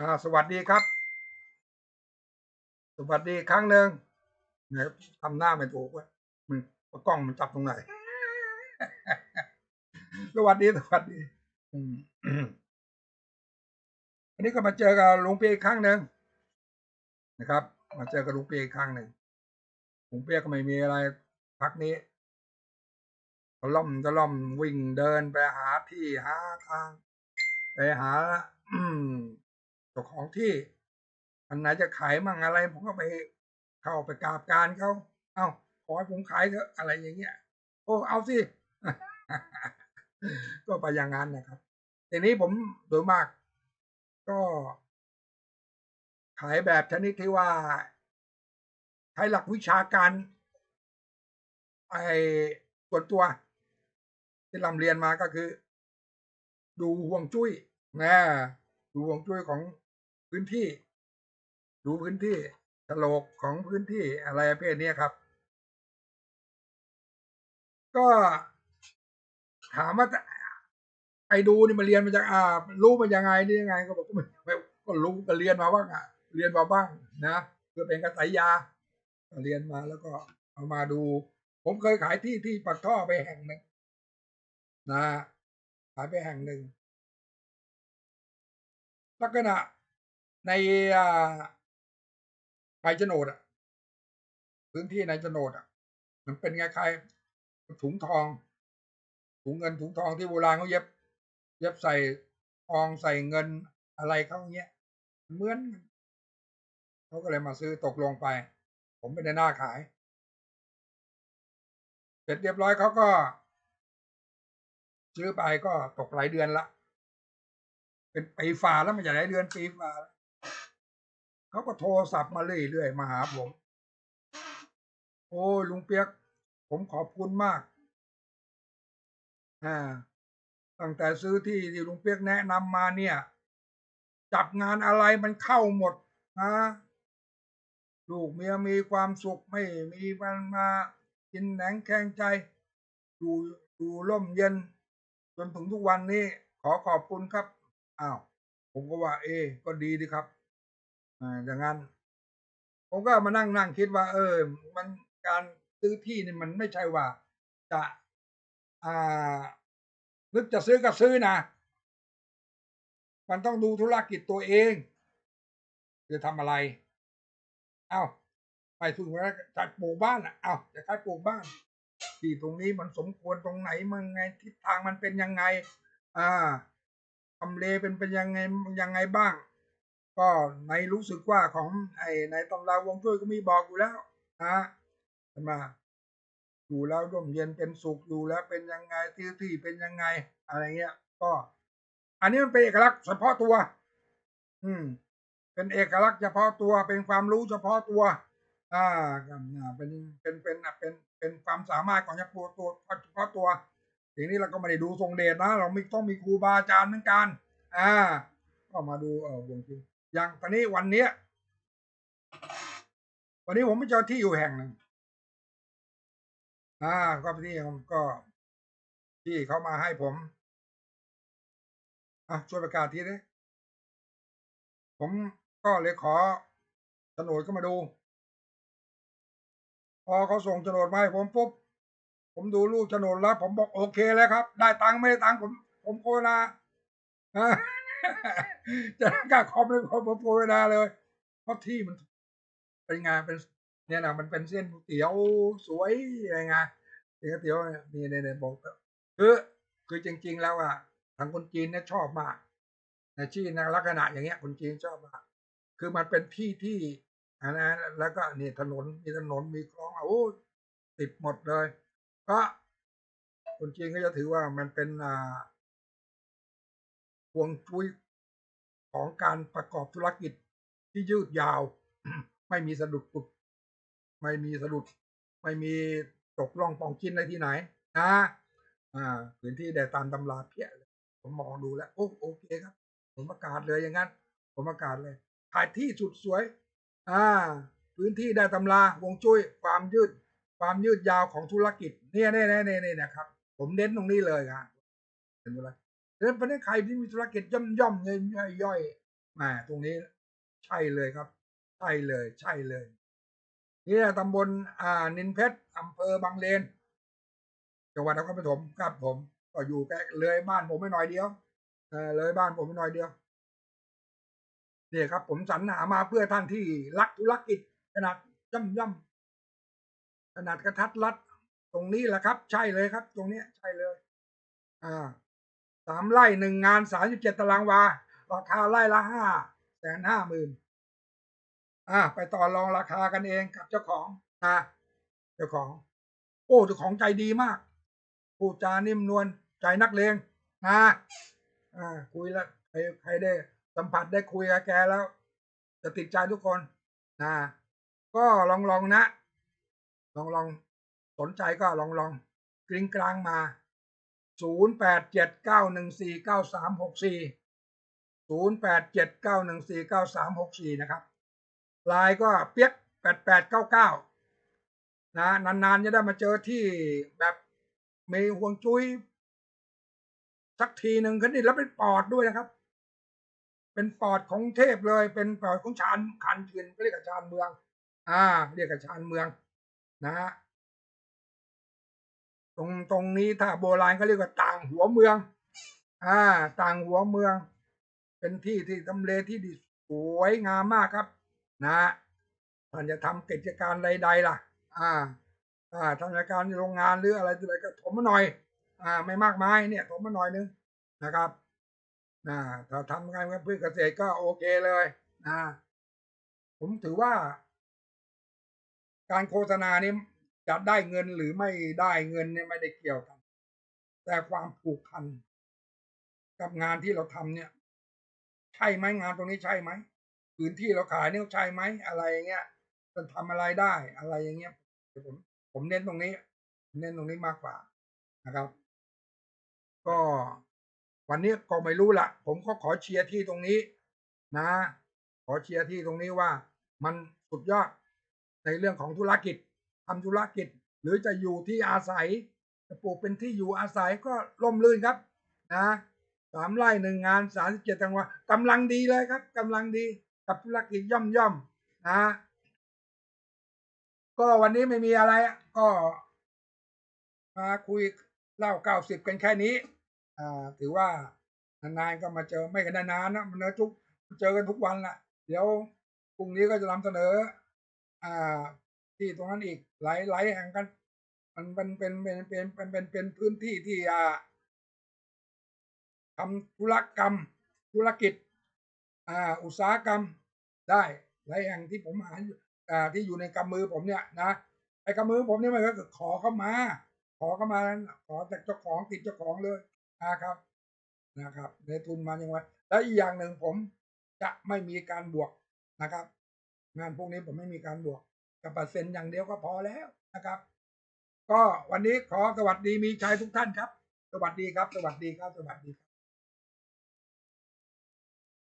อ่าสวัสดีครับ สวัสดีครั้งหนึ่งเนี่ยทำหน้าไม่ถูกเว้ยมึงว่ากล้องมันจับตรงไหน สวัสดีสวัสดีอันนี้ก็มาเจอกับลุงเปียอีกครั้งหนึ่งนะครับ มาเจอกับลุงเปียอีกครั้งหนึ่งลุงเปียก็ไม่มีอะไรพักนี้ตะล่อมตะล่อมวิ่งเดินไปหาที่หาทาง ไปหา ของที่อันไหนจะขายมั่งอะไร ผมก็ไปเข้าไปกราบการเขาเอ้าขอให้ผมขายเถอะอะไรอย่างเงี้ยโอ้เอาสิก็ไปอย่างนั้นนะครับทีนี้ผมโดยมาก ก็ขายแบบชนิดที่ว่าใช้หลักวิชาการไอ้ส่วนตัว ที่ลำเรียนมาก็คือ ดูห่วงจุ้ยนะดูห่วงจุ้ยของ พื้นที่ ดูพื้นที่ตลกของพื้นที่อะไรประเภทนี้ครับ ก็ถามว่าไอ้ดูนี่มันเรียนมาจากอ่า รู้มันยังไงนี่ยังไง ก็บอกก็ไม่ก็รู้ก็เรียนมาบ้างอะ เรียนมาบ้างนะเพื่อเป็นกระสายยาเรียนมาแล้วก็เอามาดู ผมเคยขายที่ที่ปักท่อไปแห่งหนึ่งนะขายไปแห่งหนึ่งลักษณะ ในใบโฉนดอะ พื้นที่ในโฉนดอะ มันเป็นไงใครถุงทอง ถุงเงินถุงทองที่โบราณเขาเย็บ เย็บใส่ทองใส่เงินอะไรเขาเงี้ยเหมือนกันเขาก็เลยมาซื้อตกลงไป ผมไม่ได้หน้าขาย เสร็จเรียบร้อยเขาก็ ซื้อไปก็ตกหลายเดือนละ เป็นปีฝ่าแล้วมันจะหลายเดือนปีฝ่าแล้ว เขาก็โทรศัพท์มาเรื่อยๆมาหาผม โอ้ยลุงเปียก ผมขอบคุณมาก อ่า ตั้งแต่ซื้อที่ที่ลุงเปียกแนะนำมาเนี่ย จับงานอะไรมันเข้าหมดนะลูกเมียมีความสุขไม่มีมันมากินแหนงแข่งใจอยู่อยู่ร่มเย็น จนถึงทุกวันนี้ ขอขอบคุณครับอ้าวผมก็ว่า เอ ก็ดีดีครับ อย่างนั้น ผมก็มานั่งนั่งคิดว่า เออ มันการซื้อที่นี่มันไม่ใช่ว่า จะอ่านึกจะซื้อก็ซื้อนะ มันต้องดูธุรกิจตัวเองจะทำอะไร เอ้าไปถึงแล้วจะปลูกบ้านอะ เอ้าจะใช้ปลูกบ้าน ที่ตรงนี้มันสมควรตรงไหนมันไงทิศทางมันเป็นยังไง อ่าทำเลเป็นเป็นยังไงยังไงบ้าง ก็ในรู้สึกว่าของไอ้ในตำราวงจุ้ยก็มีบอกอยู่แล้วนะใช่ไหมอยู่แล้วร่มเย็นเป็นสุขอยู่แล้วเป็นยังไงที่ที่เป็นยังไง อะไรเงี้ย ก็ อันนี้มันเป็นเอกลักษณ์เฉพาะตัว อืม เป็นเอกลักษณ์เฉพาะตัว เป็นความรู้เฉพาะตัว อ่าเป็นเป็นเป็นเป็นเป็นความสามารถของเฉพาะตัวเฉพาะตัวทีนี้เราก็ไม่ได้ดูทรงเดชนะ เราไม่ต้องมีครูบาอาจารย์เหมือนกัน อ่า ก็มาดูเออวงจริง อย่างตอนนี้วันเนี้ย วันนี้ผมไปเจอที่อยู่แห่งหนึ่งอ่าก็ที่ก็ที่เขามาให้ผมอะช่วยประกาศทีนี้ผมก็เลยขอโฉนดก็มาดู พอเขาส่งโฉนดมาให้ผมปุ๊บผมดูรูปโฉนดแล้ว ผมบอกโอเคแล้วครับ ได้ตังค์ไม่ได้ตังค์ผม ผมโคนา จะกล้าคอมเลยผมผมโคนาเลย เพราะที่มันเป็นไงเป็นเนี่ยนะมันเป็นเส้นเตี๋ยวสวยอะไรไงเตี๋ยวเตี๋ยวนี่เนี่ยบอกคือคือจริง ๆ แล้วอะทางคนจีนเนี่ยชอบมากในที่ในลักษณะอย่างเงี้ยคนจีนชอบมาก คือมันเป็นที่ที่อันนั้นแล้วก็นี่ถนนมีถนนมีคลองโอ้ติดหมดเลย ก็คนจีนก็จะถือว่ามันเป็นอ่า วงจุ้ยของการประกอบธุรกิจที่ยืดยาว ไม่มีสะดุดปุดไม่มีสะดุด ไม่มีตกล่องปองกินอะไรที่ไหนนะอ่าพื้นที่แดดตามตำราเพี้ยผมมองดูแล้วโอ้โอเคครับ ผมประกาศเลยอย่างนั้น ผมประกาศเลยถ่ายที่สุดสวย อ่า พื้นที่ได้ตำราวงจุ้ยความยืด ความยืดยาวของธุรกิจ เนี่ยเนี่ยเนี่ยเนี่ยนะครับ ผมเน้นตรงนี้เลยครับเป็นอะไร เพราะฉะนั้นใครที่มีธุรกิจย่อมย่อมเงินย่อยแหมาตรงนี้ใช่เลยครับ ใช่เลย ใช่เลย นี่ยตำบลอ่านินเพชรอำเภอบางเลนจังหวัดนครปฐมครับผมก็อยู่ใกล้เลยบ้านผมไม่หน่อยเดียวเออเลยบ้านผมไม่หน่อยเดียวเนี่ยครับ ผมสรรหามาเพื่อท่านที่รักธุรกิจขนาดย่ำย่ำขนาดกระทัดรัดตรงนี้แหละครับ ใช่เลยครับ ตรงเนี้ยใช่เลย อ่า สามไร่หนึ่งงานสามสิบเจ็ดตารางวา ราคาไร่ละห้าแสนห้าหมื่นอ่าไปต่อรองราคากันเองกับเจ้าของนะเจ้าของ โอ้เจ้าของใจดีมากพูดจานิ่มนวลใจนักเลงนะอ่าคุยแล้วใครใครได้สัมผัสได้คุยกับแกแล้ว จะติดใจทุกคนนะก็ลองลองนะ ลองลองสนใจก็ลองลองกริ้งกลางมา ศูนย์แปดเจ็ดเก้าหนึ่งสี่เก้าสามหกสี่ศูนย์แปดเจ็ดเก้าหนึ่งสี่เก้าสามหกสี่นะครับลน์ก็เปียกแปดแปดเก้าเก้านะนานๆจะได้มาเจอที่แบบมีห่วงจุ้ยสักทีหนึ่งขึ้นนี่แล้วเป็นปอดด้วยนะครับ เป็นปอดของเทพเลย เป็นปอดของชานคันยืนก็เรียกกับชานเมือง อ่า เรียกกับชานเมืองนะฮะ ตรงตรงนี้ถ้าโบราณก็เรียกว่าต่างหัวเมือง อ่า ต่างหัวเมือง เป็นที่ที่ทำเลที่ดีสวยงามมากครับ นะท่านจะทำกิจการใดๆล่ะ อ่า อ่าทำกิจการโรงงานหรืออะไรอะไรก็ถมมาหน่อย อ่า ไม่มากมายเนี่ยถมมาหน่อยนึงนะครับนะถ้าทำงานกับพืชเกษตรก็โอเคเลยนะผมถือว่า การโฆษณานี้ จะได้เงินหรือไม่ได้เงินเนี่ยไม่ได้เกี่ยวกัน แต่ความผูกพันกับงานที่เราทำเนี่ย ใช่ไหมงานตรงนี้ใช่ไหมพื้นที่เราขายเนี่ยใช่ไหมอะไรอย่างเงี้ยจะทำอะไรได้อะไรอย่างเงี้ยผมผมเน้นตรงนี้ เน้นตรงนี้มากกว่านะครับ ก็วันนี้ก็ไม่รู้ละผมก็ขอเชียร์ที่ตรงนี้ นะ ขอเชียร์ที่ตรงนี้ว่า มันสุดยอดในเรื่องของธุรกิจ ทำธุรกิจ หรือจะอยู่ที่อาศัย จะปลูกเป็นที่อยู่อาศัยก็ร่มรื่นครับนะสามไร่หนึ่งงานสามสิบเจ็ดจังหวัดกำลังดีเลยครับกำลังดีกับธุรกิจย่อมย่อมนะก็วันนี้ไม่มีอะไรก็มาคุยเล่าเก้าสิบกันแค่นี้ อ่า ถือว่านานๆก็มาเจอไม่กันนานๆนะมันเนอทุกเจอกันทุกวันละเดี๋ยวพรุ่งนี้ก็จะนำเสนอ อ่า ที่ตรงนั้นอีกหลายหลายแห่งกัน มันเป็นเป็นเป็นเป็นเป็นเป็นเป็นพื้นที่ที่อ่าทำธุรกรรม ธุรกิจ อ่า อุตสาหกรรมได้หลายแห่งที่ผมหาอ่าที่อยู่ในกำมือผมเนี่ยนะไอ้กำมือผมเนี่ยมันก็ขอเข้ามา ขอเข้ามาขอจากเจ้าของติดเจ้าของเลยนะครับนะครับในทุนมาอย่างไรและอีกอย่างหนึ่งผมจะไม่มีการบวกนะครับ งานพวกนี้ผมไม่มีการบวก กับเปอร์เซ็นต์อย่างเดียวก็พอแล้วนะครับ ก็วันนี้ขอสวัสดีมีชัยทุกท่านครับ สวัสดีครับ สวัสดีครับ สวัสดีครับ